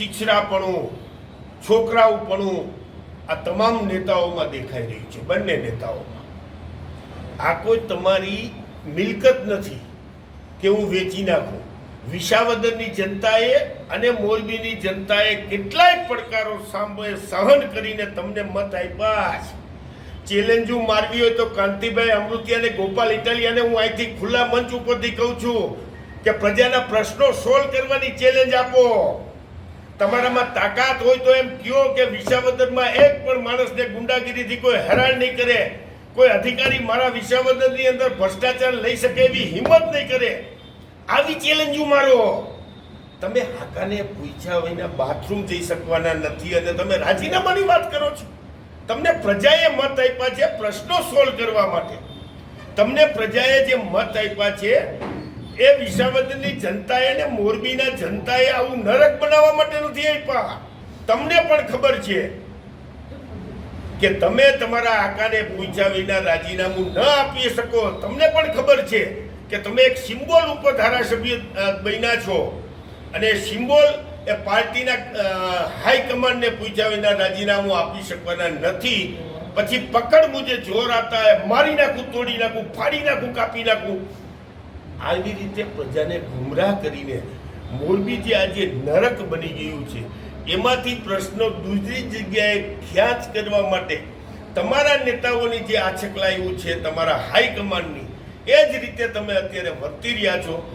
શિક્ષરાપણું છોકરાઓપણું આ તમામ નેતાઓમાં દેખાઈ રહ્યું છે, બંને નેતાઓમાં. આ કોઈ તમારી મિલકત નથી કે હું વેચી નાખું. વિસાવદરની જનતાએ અને મોરબીની જનતાએ કેટલાય પડકારો સાંભળે, સહન કરીને તમને મત આપ્યા છે ચેલેન્જો મારવી હોય તો કાંતિભાઈ અમૃતિયા અને ગોપાલ ઇટાલિયાને હું અહીંથી ખુલ્લા મંચ ઉપરથી કહું છું કે પ્રજાના પ્રશ્નો સોલ્વ કરવાની ચેલેન્જ આપો. તમારામાં તાકાત હોય તો એમ કયો કે વિસાવદરમાં એક પણ માણસને ગુંડાગીરીથી કોઈ હેરાન નહીં કરે. કોઈ અધિકારી મારા વિસાવદરની અંદર ભ્રષ્ટાચાર લઈ શકે એવી હિંમત નહીં કરે. આવી ચેલેન્જો મારો. તમે હાકાને પૂછ્યા વિના બાથરૂમ જઈ શકવાના નથી અને તમે રાજીનામાની વાત કરો છો. તમને પ્રજાએ મત આપ્યા છે પ્રશ્નો સોલ્વ કરવા માટે. તમને પ્રજાએ જે મત આપ્યા છે એ વિસાવદરની જનતાએ ને મોરબીના જનતાએ આવું નરક બનાવવા માટે નથી આપ્યા. તમને પણ ખબર છે કે તમે તમારા આકાને પૂછ્યા વિના રાજીનામું ન આપી શકો. તમને પણ ખબર છે કે તમે એક સિમ્બોલ ઉપર ધારાસભ્ય બન્યા છો. અને સિમ્બોલ એ પાર્ટીના હાઈકમાન્ડને પૂછ્યા વિના રાજીનામું આપી શકવાના નથી. પછી પકડ મુજે જોર આવતા હે, મારી નાખું, તોડી નાખું, ફાડી નાખું, કાપી નાખું. આવી રીતે પ્રજાને ગુમરાહ કરીને મોરબી જે આજે નરક બની ગયું છે. એમાંથી પ્રશ્નો દૂસરી જગ્યાએ ખ્યાત કરવા માટે તમારા નેતાઓની જે આછકલાયું છે, તમારા હાઈકમાન્ડની, એ જ રીતે તમે અત્યારે વર્તી રહ્યા છો.